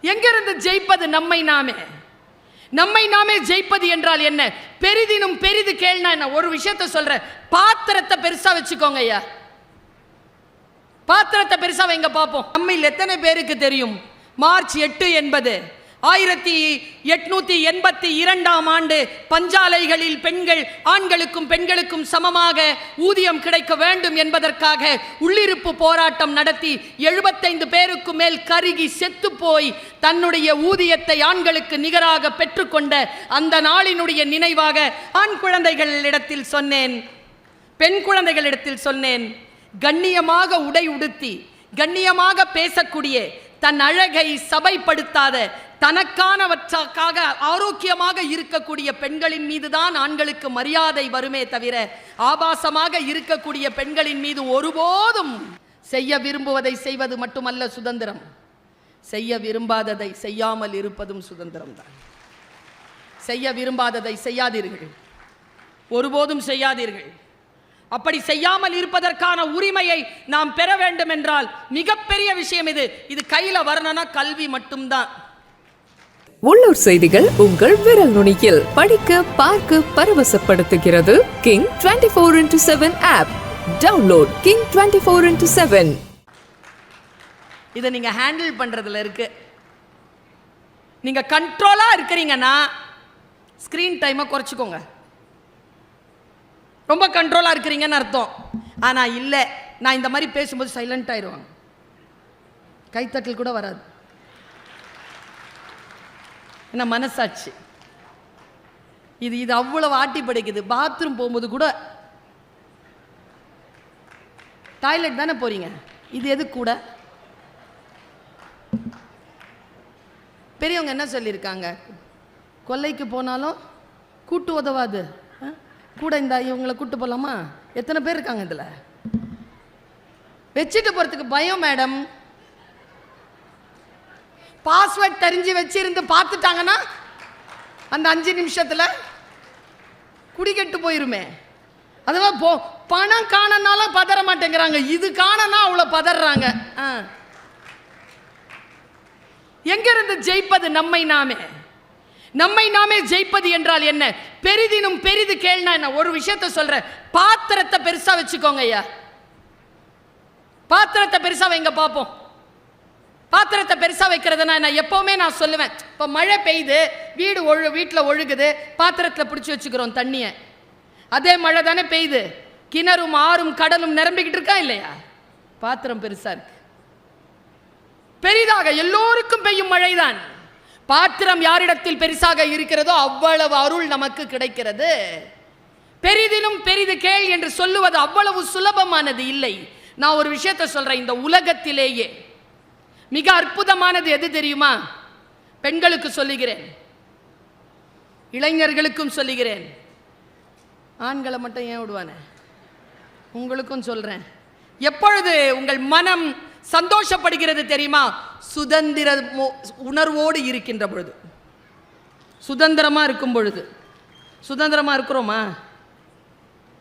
எங்கிருந்து ஜெயிப்பது நம்மை நாமே? நம்மை நாமே ஜெயிப்பது என்றால் என்ன? பெரிதினும் பெரிது கேள்னா என்ன? ஒரு விஷயத்த சொல்றேன். பாத்திரத்தை பெருசா வச்சுக்கோங்க ஐயா. பாத்திரத்தை பெருசா வைங்க பார்ப்போம் நம்மில் எத்தனை பேருக்கு தெரியும்? மார்ச் எட்டு என்பது. ஆயிரத்தி எட்நூத்தி எண்பத்தி இரண்டாம் ஆண்டு பஞ்சாலைகளில் பெண்கள் ஆண்களுக்கும் பெண்களுக்கும் சமமாக ஊதியம் கிடைக்க வேண்டும் என்பதற்காக உள்ளிருப்பு போராட்டம் நடத்தி எழுபத்தைந்து பேருக்கு மேல் கருகி செத்து போய் தன்னுடைய ஊதியத்தை ஆண்களுக்கு நிகராக பெற்றுக்கொண்ட அந்த நாளினுடைய நினைவாக ஆண் குழந்தைகளிடத்தில் சொன்னேன். பெண் குழந்தைகளிடத்தில் சொன்னேன். கண்ணியமாக உடை உடுத்தி கண்ணியமாக பேசக்கூடிய தன் அழகை சபைப்படுத்தாத தனக்கானவற்றாக்காக ஆரோக்கியமாக இருக்கக்கூடிய பெண்களின் மீதுதான் ஆண்களுக்கு மரியாதை வருமே தவிர ஆபாசமாக இருக்கக்கூடிய பெண்களின் மீது ஒருபோதும் செய்ய விரும்புவதை செய்வது மட்டுமல்ல சுதந்திரம். செய்ய விரும்பாததை செய்யாமல் இருப்பதும் சுதந்திரம்தான். செய்ய விரும்பாததை செய்யாதீர்கள். ஒருபோதும் செய்யாதீர்கள். அப்படி செய்யாமல் இருப்பதற்கான உரிமையை நாம் பெற வேண்டும் என்றால் மிகப்பெரிய விஷயம் இது. இது கையில வரணும்னா கல்வி மட்டும்தான். உள்ளூர் செய்திகள் உங்கள் விரல் நுனியில். படிக்க பார்க்க பரவசப்படுத்துகிறது king twenty four into seven app download king twenty four into seven இதை நீங்க ஹேண்டில் பண்றதுல இருக்கு. நீங்க கண்ட்ரோலா இருக்கிறீங்கன்னா ஸ்கிரீன் டைமை குறைச்சிக்கோங்க. ரொம்ப கண்ட்ரோலா இருக்கிறீங்கன்னு அர்த்தம். ஆனா இல்லை நான் இந்த மாதிரி பேசும்போது சைலண்ட் ஆயிடுவாங்க. கைத்தட்டல் கூட வராது. என்ன மனசாட்சி? இது இது அவ்வளவு ஆட்டி படைக்குது. பாத்ரூம் போகும்போது கூட டாய்லெட் தானே போறீங்க? இது எது கூட? பெரியவங்க என்ன சொல்லியிருக்காங்க? கொல்லைக்கு போனாலும் கூட்டு உதவாது. கூட இந்த இவங்களை கூட்டு போகலாமா எத்தனை பேர் இருக்காங்க இதில்? வச்சுட்டு போகிறதுக்கு பயம் மேடம் பாஸ்வேர்ட் தெரிஞ்சு வச்சிருந்து பார்த்துட்டாங்கன்னா அந்த அஞ்சு நிமிஷத்தில் குடிக்கெட்டு போயிருமே. அதுவா போ பணம் காணனாலும் பதற மாட்டேங்கிறாங்க. இது காணனா அவ்வளோ பதறாங்க. ஆ. எங்கிருந்து ஜெயிப்பது நம்மை நாமே? நம்மை நாமே ஜெயிப்பது என்றால் என்ன? பெரிதினும் பெரிது கேள்னா என்ன? ஒரு விஷயத்த சொல்றேன். பாத்திரத்தை பெருசா வச்சுக்கோங்க ஐயா. பாத்திரத்தை பெருசா வைங்க பார்ப்போம் பாத்திரத்தை பெருசாக வைக்கிறதுனா நான் எப்போவுமே நான் சொல்லுவேன் இப்போ மழை பெய்யுது வீடு ஒழு வீட்டில் ஒழுகுது பாத்திரத்தில் பிடிச்சி வச்சுக்கிறோம் தண்ணியை. அதே மழை தானே பெய்யுது. கிணறும் ஆறும் கடலும் நிரம்பிக்கிட்டு இருக்கா இல்லையா? பாத்திரம் பெருசாக இருக்கு. பெரிதாக எல்லோருக்கும் பெய்யும் மழைதான். பாத்திரம் யாரிடத்தில் பெருசாக இருக்கிறதோ அவ்வளவு அருள் நமக்கு கிடைக்கிறது. பெரிதிலும் பெரிது கேள் என்று சொல்லுவது அவ்வளவு சுலபமானது இல்லை. நான் ஒரு விஷயத்தை சொல்றேன் இந்த உலகத்திலேயே. மிக அற்புதமானது எது தெரியுமா? பெண்களுக்கு சொல்லுகிறேன். இளைஞர்களுக்கும் சொல்லுகிறேன். ஆண்களை மட்டும் ஏன் விடுவானே? உங்களுக்கும் சொல்றேன். எப்பொழுது உங்கள் மனம் சந்தோஷப்படுகிறது தெரியுமா? சுதந்திர உணர்வோடு இருக்கின்ற பொழுது. சுதந்திரமா இருக்கும் பொழுது. சுதந்திரமா இருக்கிறோமா?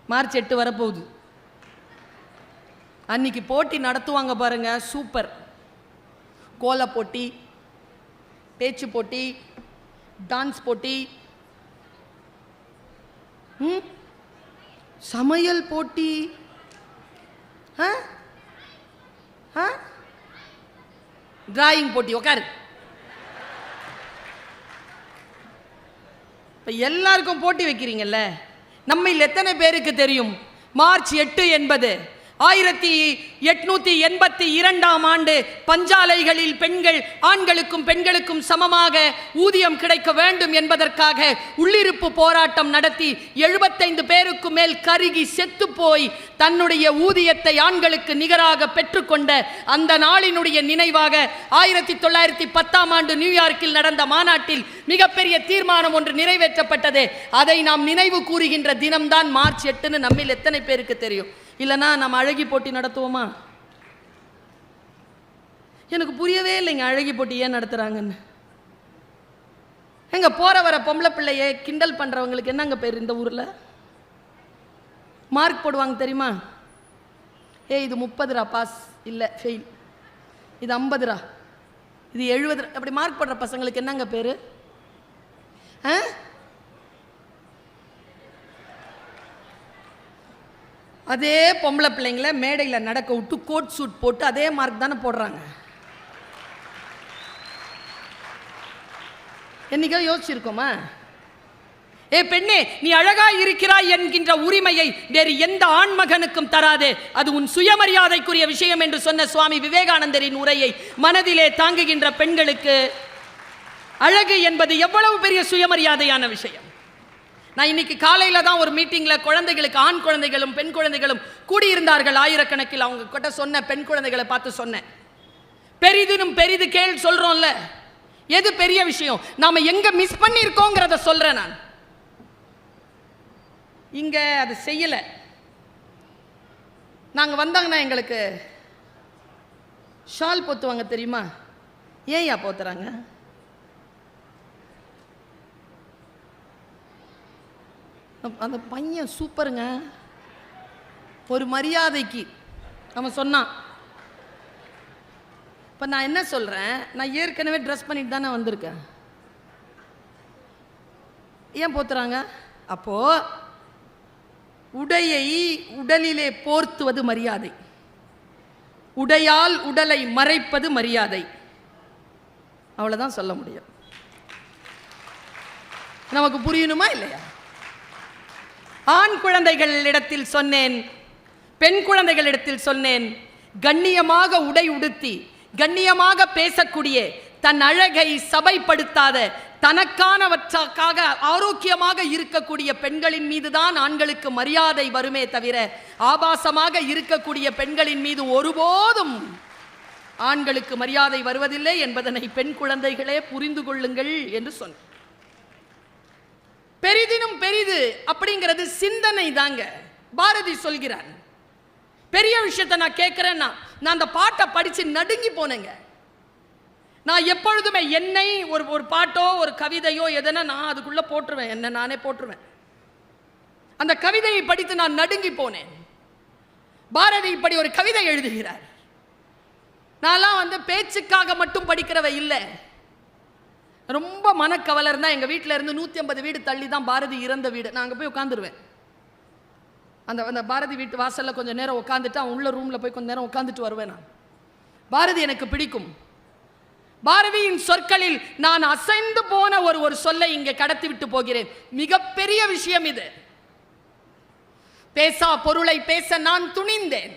மார்ச் எட்டு வரப்போகுது. அன்னைக்கு போட்டி நடத்துவாங்க பாருங்க சூப்பர். கோல போட்டி பேச்சு போட்டி டான்ஸ் போட்டி. சமையல் போட்டி. ஆ? ஆ? டிராயிங் போட்டி உட்காரு இப்போ எல்லாருக்கும் போட்டி வைக்கிறீங்கல்ல? நம்மில் எத்தனை பேருக்கு தெரியும்? மார்ச் எட்டு என்பது. ஆயிரத்தி எட்நூத்தி எண்பத்தி இரண்டாம் ஆண்டு பஞ்சாலைகளில் பெண்கள் ஆண்களுக்கும் பெண்களுக்கும் சமமாக ஊதியம் கிடைக்க வேண்டும் என்பதற்காக உள்ளிருப்பு போராட்டம் நடத்தி எழுபத்தைந்து பேருக்கு மேல் கருகி செத்து போய் தன்னுடைய ஊதியத்தை ஆண்களுக்கு நிகராக பெற்றுக்கொண்ட அந்த நாளினுடைய நினைவாக ஆயிரத்தி தொள்ளாயிரத்தி பத்தாம் ஆண்டு நியூயார்க்கில் நடந்த மாநாட்டில் மிகப்பெரிய தீர்மானம் ஒன்று நிறைவேற்றப்பட்டது. அதை நாம் நினைவு கூறுகின்ற தினம்தான் மார்ச் எட்டுன்னு நம்மில் எத்தனை பேருக்கு தெரியும்? இல்லைன்னா நம்ம அழகி போட்டி நடத்துவோமா? எனக்கு புரியவே இல்லைங்க அழகி போட்டி ஏன் நடத்துகிறாங்கன்னு எங்கே போகிற வர பொம்பளை பிள்ளைய கிண்டல் பண்ணுறவங்களுக்கு என்னங்க பேர் இந்த ஊரில்? மார்க் போடுவாங்க தெரியுமா? ஏய் இது முப்பதுரா? பாஸ் இல்லை ஃபெயில் இது ஐம்பதுரா? இது எழுபது அப்படி மார்க் போடுற பசங்களுக்கு என்னங்க பேர்? ஆ? அதே பொம்பளை பிள்ளைங்கள மேடையில் நடக்க விட்டு கோட் சூட் போட்டு அதே மார்க் தானே போடுறாங்க. என்னைக்கோ யோசிச்சிருக்கோமா? ஏ பெண்ணே நீ அழகா இருக்கிறாய் என்கின்ற உரிமையை வேறு எந்த ஆண்மகனுக்கும் தராதே. அது உன் சுயமரியாதைக்குரிய விஷயம் என்று சொன்ன சுவாமி விவேகானந்தரின் உரையை மனதிலே தாங்குகின்ற பெண்களுக்கு அழகு என்பது எவ்வளவு பெரிய சுயமரியாதையான விஷயம். நான் இன்னைக்கு காலையில் தான் ஒரு மீட்டிங்கில் குழந்தைகளுக்கு ஆண் குழந்தைகளும் பெண் குழந்தைகளும் கூடியிருந்தார்கள். ஆயிரக்கணக்கில் அவங்க கிட்ட சொன்ன பெண் குழந்தைகளை பார்த்து சொன்னேன். பெரிதுனும் பெரிது கேள் சொல்கிறோம்ல எது பெரிய விஷயம்? நாம் எங்கே மிஸ் பண்ணியிருக்கோங்கிறத சொல்கிறேன் நான். இங்கே அதை செய்யலை. நாங்கள் வந்தாங்கன்னா எங்களுக்கு ஷால் பொத்துவாங்க தெரியுமா? ஏன்யா போத்துறாங்க? அந்த- பையன் சூப்பருங்க. ஒரு மரியாதைக்கு அவன் சொன்னான் இப்போ நான் என்ன சொல்கிறேன் நான் ஏற்கனவே ட்ரெஸ் பண்ணிட்டு தானே வந்திருக்கேன். ஏன் போத்துறாங்க? அப்போ உடையை உடலிலே போர்த்துவது மரியாதை. உடையால் உடலை மறைப்பது மரியாதை. அவ்வளவுதான் சொல்ல முடியும். நமக்கு புரியணுமா இல்லையா? ஆண் குழந்தைகளிடத்தில் சொன்னேன் பெண் குழந்தைகளிடத்தில் சொன்னேன் கண்ணியமாக உடை உடுத்தி கண்ணியமாக பேசக்கூடிய தன் அழகை சபைப்படுத்தாத தனக்கானவற்றுக்காக ஆரோக்கியமாக இருக்கக்கூடிய பெண்களின் மீதுதான் ஆண்களுக்கு மரியாதை வருமே தவிர ஆபாசமாக இருக்கக்கூடிய பெண்களின் மீது ஒருபோதும் ஆண்களுக்கு மரியாதை வருவதில்லை என்பதனை பெண் குழந்தைகளே புரிந்து கொள்ளுங்கள் என்று சொன்னேன். பெரிதினும் பெரிது அப்படிங்கிறது சிந்தனை தாங்க பாரதி சொல்கிறான் பெரிய விஷயத்தை நான் கேட்கிறேன்னா நான் அந்த பாட்டை படித்து நடுங்கி போனேங்க. நான் எப்பொழுதுமே என்னை ஒரு ஒரு பாட்டோ ஒரு கவிதையோ எதனா நான் அதுக்குள்ளே போட்டுருவேன். என்ன நானே போட்டுருவேன். அந்த கவிதையை படித்து நான் நடுங்கி போனேன். பாரதி இப்படி ஒரு கவிதை எழுதுகிறார். நான்லாம் வந்து பேச்சுக்காக மட்டும் படிக்கிறவ இல்லை. ரொம்ப மனக்கவலை இருந்தால் எங்கள் வீட்டில் இருந்து நூற்றி ஐம்பது வீடு தள்ளி தான் பாரதி இறந்த வீடு. நான் அங்கே போய் உட்காந்துருவேன் அந்த அந்த பாரதி வீட்டு வாசலில் கொஞ்சம் நேரம் உட்காந்துட்டு அவன் உள்ள ரூமில் போய் கொஞ்சம் நேரம் உட்காந்துட்டு வருவேன் நான். பாரதி எனக்கு பிடிக்கும். பாரதியின் சொற்களில் நான் அசைந்து போன ஒரு ஒரு சொல்லை இங்கே கடத்தி விட்டு போகிறேன். மிகப்பெரிய விஷயம் இது. பேசா பொருளை பேச நான் துணிந்தேன்.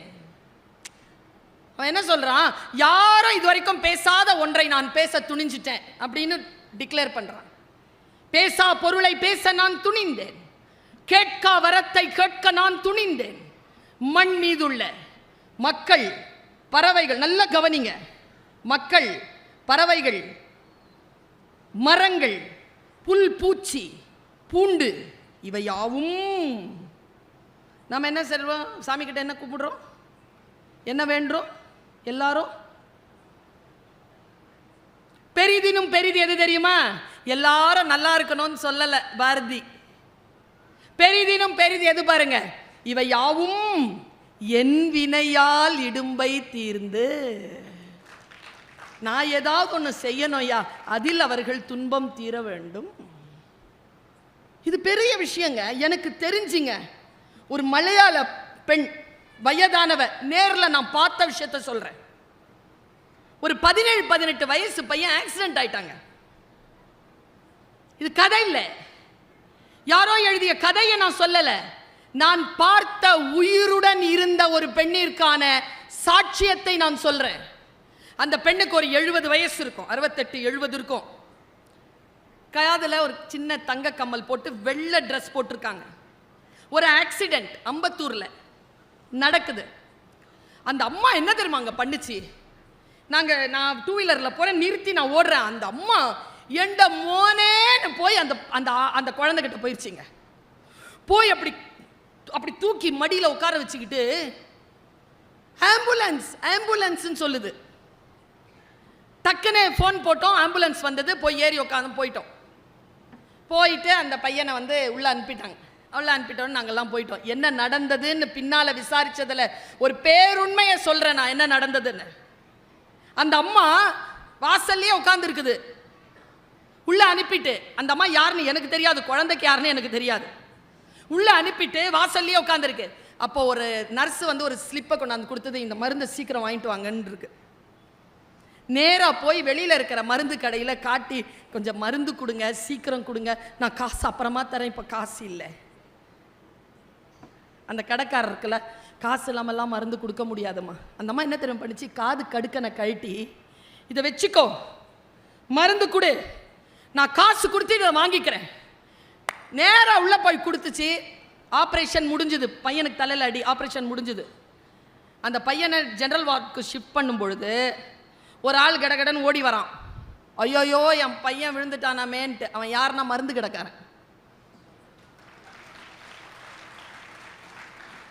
அவன் என்ன சொல்றான்? யாரும் இது வரைக்கும் பேசாத ஒன்றை நான் பேச துணிஞ்சிட்டேன். அப்படின்னு டிக்ளேர் பண்றான். பேசா பொருளை பேச நான் துணிந்தேன். கேட்கா வரத்தை கேட்க நான் துணிந்தேன். மண் மீதுள்ள மக்கள் பறவைகள் நல்ல கவனிங்க. மக்கள் பறவைகள் மரங்கள் புல் பூச்சி பூண்டு இவை யாவும். நாம் என்ன செல்வோம் சாமி கிட்ட என்ன கூப்பிடுறோம்? என்ன வேண்டும் எல்லாரும் பெரிதினும் பெரிது எது தெரியுமா? எல்லாரும் நல்லா இருக்கணும்னு சொல்லல பாரதி. பெரிதினும் பெரிது எது பாருங்க? இவை யாவும் என் வினையால் இடும்பை தீர்ந்து. நான் ஏதாவது ஒன்று செய்யணும்யா அதில் அவர்கள் துன்பம் தீர வேண்டும். இது பெரிய விஷயங்க. எனக்கு தெரிஞ்சுங்க. ஒரு மலையாள பெண் வயதானவ நேரில் நான் பார்த்த விஷயத்த சொல்கிறேன் ஒரு பதினேழு பதினெட்டு வயசு பையன் ஆக்சிடென்ட் ஆயிட்டாங்க. இது கதை இல்லை. யாரோ எழுதிய கதையை நான் சொல்லலை. நான் பார்த்த உயிருடன் இருந்த ஒரு பெண்ணிற்கான சாட்சியத்தை நான் சொல்றேன். அந்த பெண்ணுக்கு ஒரு எழுபது வயசு இருக்கும். அறுபத்தெட்டு எழுபது இருக்கும். காதில் ஒரு சின்ன தங்க கம்மல் போட்டு வெள்ளை ட்ரெஸ் போட்டிருக்காங்க. ஒரு ஆக்சிடென்ட் அம்பத்தூரில் நடக்குது. அந்த அம்மா என்ன தெரியுமா அங்கே பண்ணுச்சு? நாங்கள் நான் டூ வீலரில் போகிறேன் நிறுத்தி நான் ஓடுறேன். அந்த அம்மா எண்ட மோனேன்னு போய் அந்த அந்த அந்த குழந்தைகிட்ட போயிடுச்சிங்க போய் அப்படி அப்படி தூக்கி மடியில் உட்கார வச்சுக்கிட்டு ஆம்புலன்ஸ் ஆம்புலன்ஸ்ன்னு சொல்லுது. டக்குன்னு ஃபோன் போட்டோம் ஆம்புலன்ஸ் வந்தது போய் ஏறி உட்காந்து போயிட்டோம். போயிட்டு அந்த பையனை வந்து உள்ளே அனுப்பிட்டாங்க. அவ்வளோ அனுப்பிட்டோன்னு நாங்கள்லாம் போயிட்டோம். என்ன நடந்ததுன்னு பின்னால் விசாரித்ததில் ஒரு பேருண்மையை சொல்கிறேன் நான் என்ன நடந்ததுன்னு. அந்த அம்மா வாசல்லையே உட்காந்துருக்குது உள்ளே அனுப்பிட்டு அந்த அம்மா யாருன்னு எனக்கு தெரியாது குழந்தைக்கு யாருன்னு எனக்கு தெரியாது. உள்ளே அனுப்பிட்டு வாசல்லையே உட்காந்துருக்கு அப்போ ஒரு நர்ஸ் வந்து ஒரு ஸ்லிப்பை கொண்டாந்து கொடுத்தது இந்த மருந்தை சீக்கிரம் வாங்கிட்டு வாங்கன்னு இருக்கு நேராக போய் வெளியில் இருக்கிற மருந்து கடையில் காட்டி கொஞ்சம் மருந்து கொடுங்க சீக்கிரம் கொடுங்க. நான் காசு அப்புறமா தரேன் இப்போ காசு இல்லை. அந்த கடைக்காரர் இருக்குல்ல காசு இல்லாமல்லாம் மருந்து கொடுக்க முடியாதும்மா. அந்த அம்மா என்ன தெரியும் பண்ணிச்சு காது கடுக்கனை கழட்டி இதை வச்சுக்கோ. மருந்து கொடு. நான் காசு கொடுத்து இதை வாங்கிக்கிறேன். நேராக உள்ளே போய் கொடுத்துச்சு. ஆப்ரேஷன் முடிஞ்சுது. பையனுக்கு தலையில் அடி. ஆப்ரேஷன் முடிஞ்சுது. அந்த பையனை ஜென்ரல் வார்டுக்கு ஷிஃப்ட் பண்ணும் பொழுது ஒரு ஆள் கடகடன்னு ஓடி வரான். ஐயோயோ என் பையன் விழுந்துட்டானாமேன்ட்டு. அவன் யாருன்னா மருந்து கிடக்காரன்.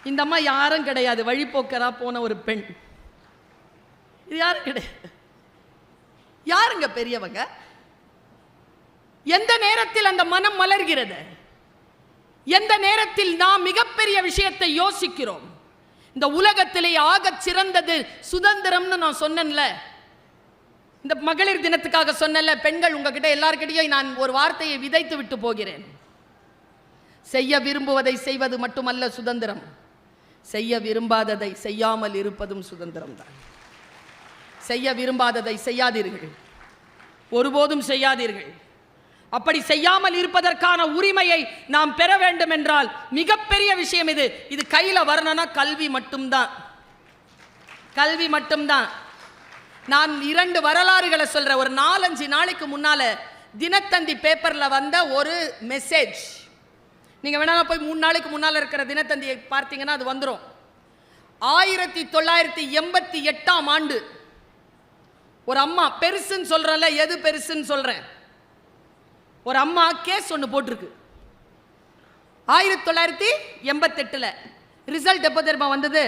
இந்த அம்மா யாரும் கிடையாது. வழிபோக்கரா போன ஒரு பெண். இது யாரும் கிடையாது. யாருங்க பெரியவங்க? எந்த நேரத்தில் அந்த மனம் மலர்கிறது? எந்த நேரத்தில் நாம் மிகப்பெரிய விஷயத்தை யோசிக்கிறோம்? இந்த உலகத்திலே ஆக சிறந்தது சுதந்திரம்னு நான் சொன்னேன்ல. இந்த மகளிர் தினத்துக்காக சொன்னேன்ல பெண்கள் உங்ககிட்ட எல்லார்கிட்டையும் நான் ஒரு வார்த்தையை விதைத்து விட்டு போகிறேன். செய்ய விரும்புவதை செய்வது மட்டுமல்ல சுதந்திரம். செய்ய விரும்பாததை செய்யாமல் இருப்பதும் சுதந்திரம் தான் செய்ய விரும்பாததை செய்யாதீர்கள். ஒருபோதும் செய்யாதீர்கள். அப்படி செய்யாமல் இருப்பதற்கான உரிமையை நாம் பெற வேண்டும் என்றால் மிகப்பெரிய விஷயம் இது. இது கையில் வரணும்னா கல்வி மட்டும்தான். கல்வி மட்டும்தான். நான் இரண்டு வரலாறுகளை சொல்கிறேன் ஒரு நாலஞ்சு நாளைக்கு முன்னால் தினத்தந்தி பேப்பரில் வந்த ஒரு மெசேஜ் நீங்கள் வேணாலும் போய் மூணு நாளைக்கு முன்னால் இருக்கிற தினத்தந்தியை பார்த்தீங்கன்னா அது வந்துடும் ஆயிரத்தி தொள்ளாயிரத்தி எண்பத்தி எட்டாம் ஆண்டு ஒரு அம்மா பெருசுன்னு சொல்றேன்ல எது பெருசுன்னு சொல்கிறேன் ஒரு அம்மா கேஸ் ஒன்று போட்டிருக்கு. ஆயிரத்தி தொள்ளாயிரத்தி எண்பத்தெட்டில் ரிசல்ட் எப்போ தெரியுமா வந்தது?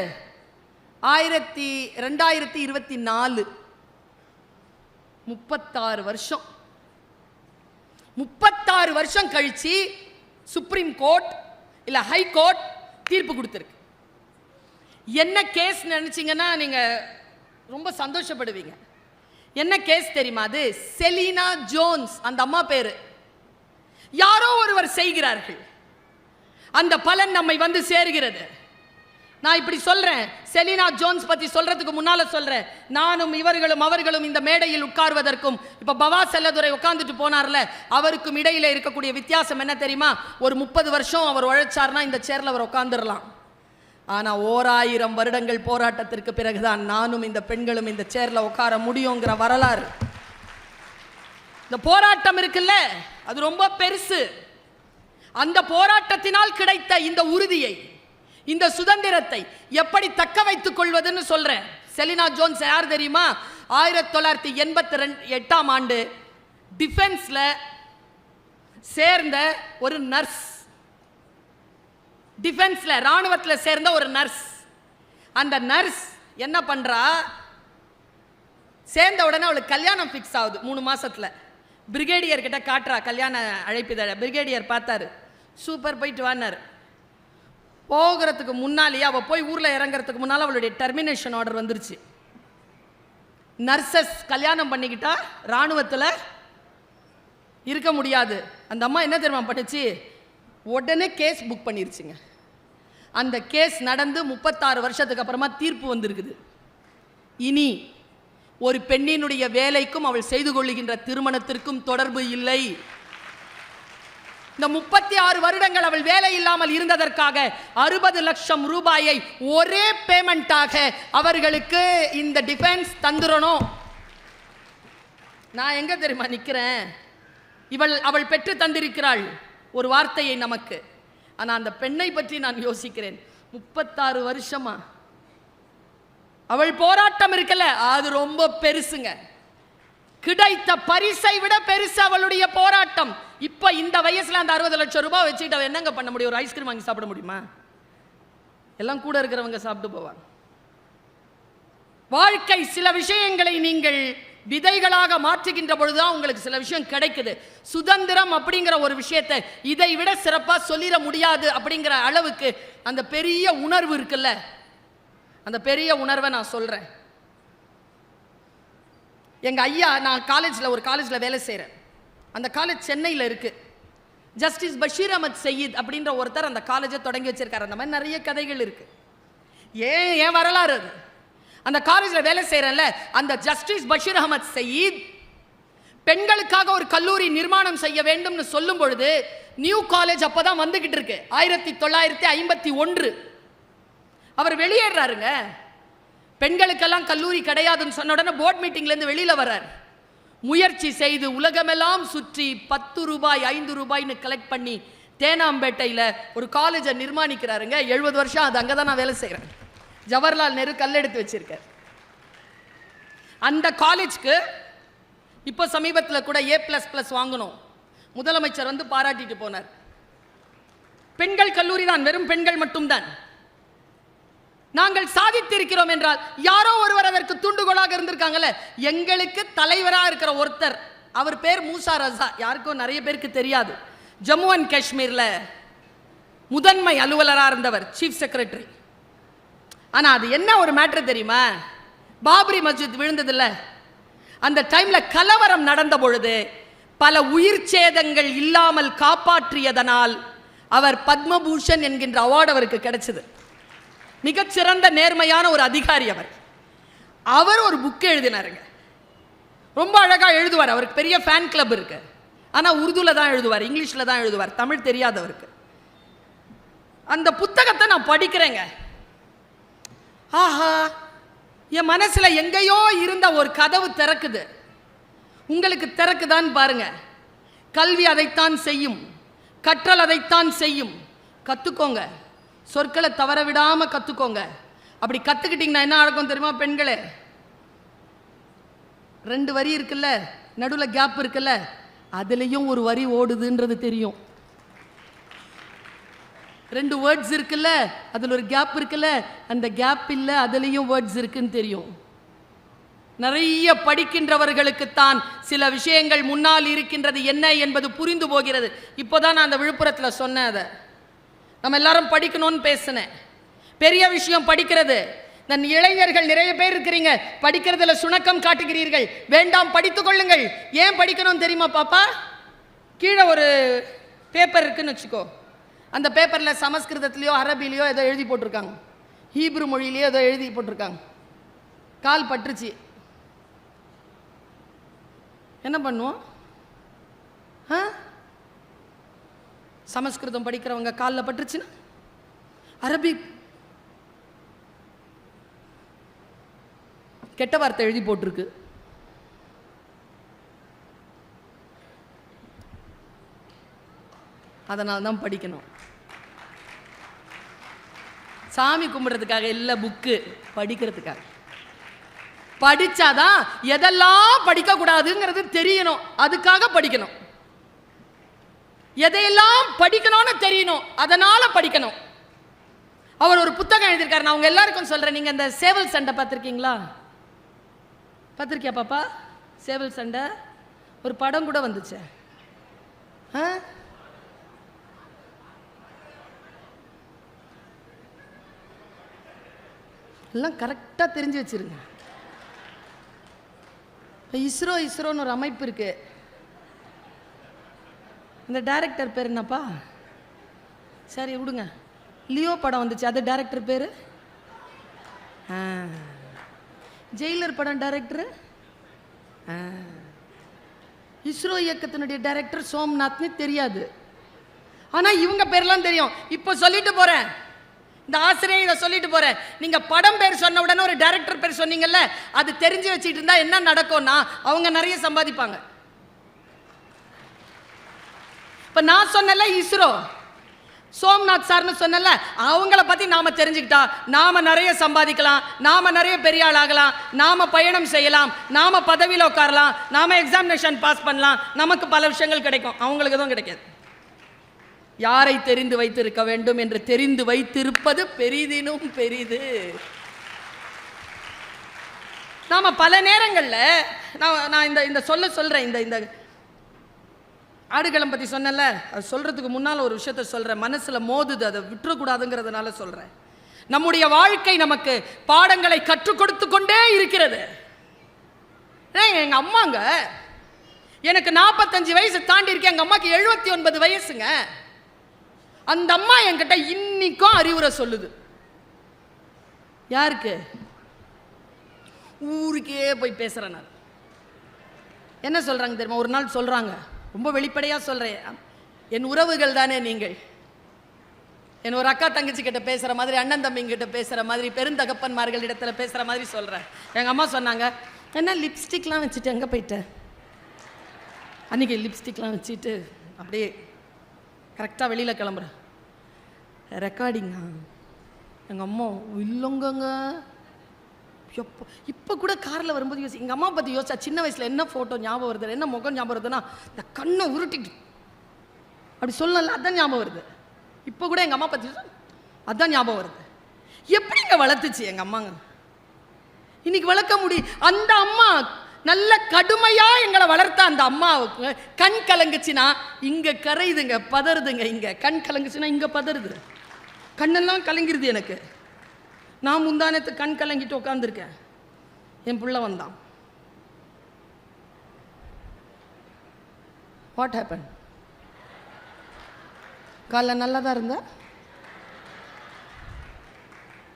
ஆயிரத்தி ரெண்டாயிரத்தி இருபத்தி நாலு. முப்பத்தாறு வருஷம். முப்பத்தாறு வருஷம் கழித்து சுப்ரீம் கோர்ட் இல்லை ஹை கோர்ட் தீர்ப்பு கொடுத்துருக்கு. என்ன கேஸ் நினச்சிங்கன்னா நீங்கள் ரொம்ப சந்தோஷப்படுவீங்க. என்ன கேஸ் தெரியுமா அது? செலீனா ஜோன்ஸ் அந்த அம்மா பேர். யாரோ ஒருவர் செய்கிறார்கள். அந்த பலன் நம்மை வந்து சேருகிறது. நான் இப்படி சொல்றேன். செலினா ஜோன்ஸ் பத்தி சொல்றதுக்கு முன்னால சொல்றேன். நானும் இவர்களும் அவர்களும் இந்த மேடையில் உட்கார்வதற்கும் இப்ப பவா செல்லதுரை உட்கார்ந்துட்டு போனார்ல அவருக்கும் இடையில இருக்கக்கூடிய வித்தியாசம் என்ன தெரியுமா? ஒரு முப்பது வருஷம் அவர் உழைச்சார்னா இந்த சேர்ல அவர் உட்காந்துடலாம் ஆனா ஓராயிரம் வருடங்கள் போராட்டத்திற்கு பிறகுதான் நானும் இந்த பெண்களும் இந்த சேர்ல உட்கார முடியுங்கிற வரலாறு. இந்த போராட்டம் இருக்குல்ல அது ரொம்ப பெருசு. அந்த போராட்டத்தினால் கிடைத்த இந்த உறுதியை இந்த சுதந்திரத்தை எப்படி தக்க வைத்துக் கொள்வதுன்னு சொல்றேன். செலினா ஜோன்ஸ் யார் தெரியுமா? ஆயிரத்தி தொள்ளாயிரத்தி எண்பத்தி ரெண்டு எட்டாம் ஆண்டு டிஃபென்ஸ்ல சேர்ந்த ஒரு நர்ஸ் டிஃபென்ஸ்ல ராணுவத்தில் சேர்ந்த ஒரு நர்ஸ் அந்த நர்ஸ் என்ன பண்றா? சேர்ந்த உடனே அவளுக்கு கல்யாணம் ஃபிக்ஸ் ஆகுது மூணு மாசத்துல. பிரிகேடியர் கிட்ட காட்டுறா கல்யாண அழைப்பிதழ. பிரிகேடியர் பார்த்தாரு சூப்பர் போயிட்டு வானார் போகிறதுக்கு முன்னாலேயே அவள் போய் ஊரில் இறங்குறதுக்கு முன்னால் அவளுடைய டெர்மினேஷன் ஆர்டர் வந்துருச்சு. நர்சஸ் கல்யாணம் பண்ணிக்கிட்டா இராணுவத்தில் இருக்க முடியாது. அந்த அம்மா என்ன தெரியுமா பண்ணுச்சு? உடனே கேஸ் புக் பண்ணிருச்சுங்க. அந்த கேஸ் நடந்து முப்பத்தாறு வருஷத்துக்கு அப்புறமா தீர்ப்பு வந்திருக்குது. இனி ஒரு பெண்ணினுடைய வேலைக்கும் அவள் செய்து கொள்ளுகின்ற திருமணத்திற்கும் தொடர்பு இல்லை. இந்த முப்பத்தி ஆறு வருடங்கள் அவள் வேலை இல்லாமல் இருந்ததற்காக அறுபது லட்சம் ரூபாயை ஒரே பேமெண்டாக அவர்களுக்கு இந்த டிஃபென்ஸ் தந்துடணும். நான் எங்க தெரியுமா நிற்கிறேன் இவள் அவள் பெற்று தந்திருக்கிறாள். ஒரு வார்த்தையை நமக்கு. ஆனால் அந்த பெண்ணை பற்றி நான் யோசிக்கிறேன். முப்பத்தாறு வருஷமா. அவள் போராட்டம் இருக்கல அது ரொம்ப பெருசுங்க. கிடைத்த பரிசை விட பெருசு அவளுடைய போராட்டம். இப்ப இந்த வயசுல அந்த அறுபது லட்சம் ரூபாய் வச்சுட்டு அவள் என்னங்க பண்ண முடியும்? ஒரு ஐஸ்கிரீம் வாங்கி சாப்பிட முடியுமா? எல்லாம் கூட இருக்கிறவங்க சாப்பிட்டு போவாங்க. வாழ்க்கை சில விஷயங்களை நீங்கள் விதைகளாக மாற்றுகின்ற பொழுதுதான் உங்களுக்கு சில விஷயம் கிடைக்குது. சுதந்திரம் அப்படிங்கிற ஒரு விஷயத்தை இதை விட சிறப்பாக சொல்லிட முடியாது அப்படிங்கிற அளவுக்கு அந்த பெரிய உணர்வு இருக்குல்ல? அந்த பெரிய உணர்வை நான் சொல்றேன். எங்கள் ஐயா நான் காலேஜில் ஒரு காலேஜில் வேலை செய்கிறேன் அந்த காலேஜ் சென்னையில் இருக்குது ஜஸ்டிஸ் பஷீர் அஹமத் சயீத் அப்படின்ற ஒருத்தர் அந்த காலேஜை தொடங்கி வச்சிருக்காரு. அந்த மாதிரி நிறைய கதைகள் இருக்குது ஏன் ஏன் வரலாறு அது? அந்த காலேஜில் வேலை செய்கிறேன்ல அந்த ஜஸ்டிஸ் பஷீர் அஹமத் சயீத் பெண்களுக்காக ஒரு கல்லூரி நிர்மாணம் செய்ய வேண்டும்னு சொல்லும் பொழுது நியூ காலேஜ் அப்போ தான் வந்துக்கிட்டு இருக்கு. ஆயிரத்தி தொள்ளாயிரத்தி ஐம்பத்தி ஒன்று. அவர் வெளியேறாருங்க. பெண்களுக்கெல்லாம் கல்லூரி கிடையாதுன்னு சொன்ன உடனே போர்ட் மீட்டிங்லேருந்து வெளியில் வர்றார். முயற்சி செய்து உலகமெல்லாம் சுற்றி பத்து ரூபாய் ஐந்து ரூபாய்னு கலெக்ட் பண்ணி தேனாம்பேட்டையில் ஒரு காலேஜை நிர்மாணிக்கிறாருங்க. எழுபது வருஷம் அது அங்கே தான் நான் வேலை செய்கிறேன் ஜவஹர்லால் நேரு கல்லெடுத்து வச்சிருக்கார். அந்த காலேஜ்க்கு இப்போ சமீபத்தில் கூட ஏ ப்ளஸ் ப்ளஸ் வாங்கணும். முதலமைச்சர் வந்து பாராட்டிட்டு போனார். பெண்கள் கல்லூரி தான் வெறும் பெண்கள் மட்டும்தான். நாங்கள் சாதித்திருக்கிறோம் என்றால் யாரோ ஒருவர் அதற்கு தூண்டுகோலாக இருந்திருக்காங்கல்ல? எங்களுக்கு தலைவராக இருக்கிற ஒருத்தர். அவர் பேர் மூசா ரசா. யாருக்கும் நிறைய பேருக்கு தெரியாது. ஜம்மு அண்ட் காஷ்மீரில் முதன்மை அலுவலராக இருந்தவர் சீஃப் செக்ரட்டரி ஆனால் அது என்ன ஒரு மேட்ரு தெரியுமா? பாபரி மஸ்ஜித் விழுந்ததில்ல அந்த டைமில் கலவரம் நடந்த பொழுது பல உயிர் சேதங்கள் இல்லாமல் காப்பாற்றியதனால் அவர் பத்மபூஷன் என்கின்ற அவார்டு அவருக்கு கிடைச்சது. மிகச்சிறந்த நேர்மையான ஒரு அதிகாரி அவர். அவர் ஒரு புக் எழுதினாருங்க. ரொம்ப அழகாக எழுதுவார். அவருக்கு பெரிய ஃபேன் கிளப் இருக்கு. ஆனால் உருதுல தான் எழுதுவார் இங்கிலீஷில் தான் எழுதுவார் தமிழ் தெரியாதவருக்கு. அந்த புத்தகத்தை நான் படிக்கிறேங்க. ஆஹா என் மனசில் எங்கேயோ இருந்த ஒரு கதவு திறக்குது. உங்களுக்கு திறக்குதான்னு பாருங்க. கல்வி அதைத்தான் செய்யும். கற்றல் அதைத்தான் செய்யும். கற்றுக்கோங்க சொற்களை தவற விடாமல் கற்றுக்கோங்க அப்படி கற்றுக்கிட்டிங்கன்னா என்ன அடக்கம் தெரியுமா பெண்களே? ரெண்டு வரி இருக்குல்ல நடுவில் கேப் இருக்குல்ல அதுலயும் ஒரு வரி ஓடுதுன்றது தெரியும். ரெண்டு வேர்ட்ஸ் இருக்குல்ல அதில் ஒரு கேப் இருக்குல்ல அந்த கேப் இல்லை அதுலேயும் வேர்ட்ஸ் இருக்குன்னு தெரியும். நிறைய படிக்கின்றவர்களுக்குத்தான் சில விஷயங்கள் முன்னால் இருக்கின்றது என்ன என்பது புரிந்து போகிறது. இப்போதான் நான் அந்த விழுப்புரத்தில் சொன்னேன் அதை. நம்ம எல்லாரும் படிக்கணும்னு பேசினேன். பெரிய விஷயம் படிக்கிறது. நன் இளைஞர்கள் நிறைய பேர் இருக்கிறீங்க. படிக்கிறதுல சுணக்கம் காட்டுகிறீர்கள். வேண்டாம் படித்து கொள்ளுங்கள். ஏன் படிக்கணும்னு தெரியுமா பாப்பா? கீழே ஒரு பேப்பர் இருக்குன்னு வச்சுக்கோ. அந்த பேப்பரில் சமஸ்கிருதத்துலேயோ அரபிலையோ ஏதோ எழுதி போட்டிருக்காங்க. ஹீப்ரு மொழியிலையோ ஏதோ எழுதி போட்டிருக்காங்க. கால் பட்டுருச்சு. என்ன பண்ணுவோம்? ஆ? சமஸ்கிருதம் படிக்கிறவங்க காலில் பட்டுருச்சுன்னா? அரபி கெட்ட வார்த்தை எழுதி போட்டிருக்கு. அதனால தான் படிக்கணும். சாமி கும்பிட்றதுக்காக இல்லை புக்கு படிக்கிறதுக்காக. படிச்சாதான் எதெல்லாம் படிக்க கூடாதுங்கிறது தெரியணும். அதுக்காக படிக்கணும். எதையெல்லாம் படிக்கணும்னு தெரியணும் அதனால படிக்கணும். அவர் ஒரு புத்தகம் எழுதியிருக்காரு. நான் உங்க எல்லாருக்கும் சொல்றேன். நீங்க இந்த சேவல் சண்டை பார்த்துருக்கீங்களா? பார்த்துருக்கியா பாப்பா? சேவல் சண்டை? ஒரு படம் கூட வந்துச்சு. ஆ? எல்லாம் கரெக்டாக தெரிஞ்சு வச்சிருங்க. இப்போ இஸ்ரோ இஸ்ரோன்னு ஒரு அமைப்பு இருக்கு. இந்த டைரக்டர் பேர் என்னப்பா? சரி விடுங்க. லியோ படம் வந்துச்சு. அது டைரக்டர் பேர்? ஜெயிலர் படம் டைரக்டரு இஸ்ரோ இயக்கத்தினுடைய டைரக்டர் சோம்நாத்னு தெரியாது. ஆனால் இவங்க பேர்லாம் தெரியும். இப்போ சொல்லிட்டு போகிறேன் இந்த ஆசிரியர் இதை சொல்லிட்டு போகிறேன் நீங்கள் படம் பேர் சொன்ன உடனே ஒரு டைரக்டர் பேர் சொன்னீங்கல்ல அது தெரிஞ்சு வச்சுட்டு இருந்தால் என்ன நடக்கும்னா அவங்க நிறைய சம்பாதிப்பாங்க. இப்போ நான் சொன்னல இஸ்ரோ. சோம்நாத் சார்னு சொன்னல அவங்கள பத்தி நாம தெரிஞ்சுக்கிட்டா நாம நிறைய சம்பாதிக்கலாம் நாம நிறைய பெரிய ஆள் ஆகலாம் நாம பயணம் செய்யலாம் நாம பதவியில் உட்காரலாம் நாம எக்ஸாமினேஷன் பாஸ் பண்ணலாம் நமக்கு பல விஷயங்கள் கிடைக்கும். அவங்களுக்கு எதுவும் கிடைக்காது. யாரை தெரிந்து வைத்திருக்க வேண்டும் என்று தெரிந்து வைத்திருப்பது பெரிதினும் பெரிது. நாம பல நேரங்களில் நான் நான் இந்த இந்த சொல்ல சொல்கிறேன் இந்த இந்த ஆடுகளம் பற்றி சொன்னல அது சொல்கிறதுக்கு முன்னால் ஒரு விஷயத்த சொல்கிறேன் மனசில் மோதுது அதை விட்டுறக்கூடாதுங்கிறதுனால சொல்கிறேன் நம்முடைய வாழ்க்கை நமக்கு பாடங்களை கற்றுக் கொடுத்து கொண்டே இருக்கிறது. எங்கள் அம்மாங்க எனக்கு நாற்பத்தஞ்சு வயசு தாண்டி இருக்கேன் எங்கள் அம்மாக்கு எழுபத்தி ஒன்பது வயசுங்க. அந்த அம்மா என்கிட்ட இன்னைக்கும் அறிவுரை சொல்லுது. யாருக்கு? ஊருக்கே போய் பேசுகிறேன் நான். என்ன சொல்கிறாங்க தெரியுமா? ஒரு நாள் சொல்கிறாங்க ரொம்ப வெளிப்படையாக சொல்கிறேன் என் உறவுகள் தானே நீங்கள். என் ஒரு அக்கா தங்கச்சி கிட்ட பேசுகிற மாதிரி அண்ணன் தம்பிங்க கிட்ட பேசுகிற மாதிரி பெருந்தகப்பன்மார்கள் இடத்துல பேசுகிற மாதிரி சொல்கிறேன் எங்கள் அம்மா சொன்னாங்க என்ன லிப்ஸ்டிக்லாம் வச்சுட்டு எங்கே போயிட்டேன் அன்னைக்கு லிப்ஸ்டிக்லாம் வச்சுட்டு அப்படியே கரெக்டாக வெளியில் கிளம்புறேன். ரெக்கார்டிங்கா எங்கள் அம்மா இல்லைங்கங்க. எப்போ இப்போ கூட காரில் வரும்போது யோசி எங்கள் அம்மா பற்றி யோசிச்சா சின்ன வயசில் என்ன ஃபோட்டோ ஞாபகம் வருது என்ன முகம் ஞாபகம் வருதுன்னா இந்த கண்ணை உருட்டிட்டு. அப்படி சொல்லல அதான் ஞாபகம் வருது. இப்போ கூட எங்கள் அம்மா பற்றி அதான் ஞாபகம் வருது. எப்படிங்க வளர்த்துச்சு எங்கள் அம்மாங்க? இன்னைக்கு வளர்க்க முடியும் அந்த அம்மா நல்ல கடுமையா எங்களை வளர்த்த அந்த அம்மாவுக்கு கண் கலங்குச்சுன்னா இங்க கரையுதுங்க பதறுதுங்க இங்க. கண் கலங்குச்சுன்னா இங்க பதறுது. கண்ணெல்லாம் கலங்கிருது எனக்கு. நான் முந்தானத்து கண் கலங்கிட்டு உட்காந்துருக்கேன் என் பிள்ளை வந்தான். வாட் ஹேப்பன் காலைல நல்லா தான் இருந்த?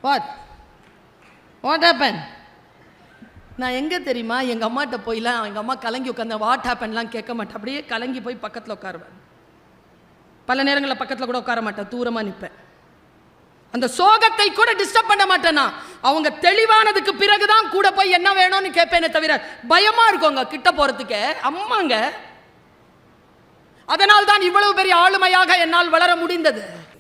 வாட் வாட் ஹேப்பன் நான் எங்கே தெரியுமா எங்கள் அம்மாட்ட போயிலாம் எங்கள் அம்மா கலங்கி உட்காந்த வாட் ஹேப்பன்லாம் கேட்க மாட்டேன். அப்படியே கலங்கி போய் பக்கத்தில் உட்காருவேன். பல நேரங்களில் பக்கத்தில் கூட உட்கார மாட்டேன். தூரமாக நிற்பேன் அந்த சோகத்தை கூட டிஸ்டர்ப் பண்ண மாட்டேனா? அவங்க தெளிவானதுக்கு பிறகுதான் கூட போய் என்ன வேணும்னு கேட்பேனே தவிர பயமா இருக்குங்க கிட்ட போறதுக்கு. அம்மாங்க. அதனால் தான் இவ்வளவு பெரிய ஆளுமையாக என்னால் வளர முடிந்தது.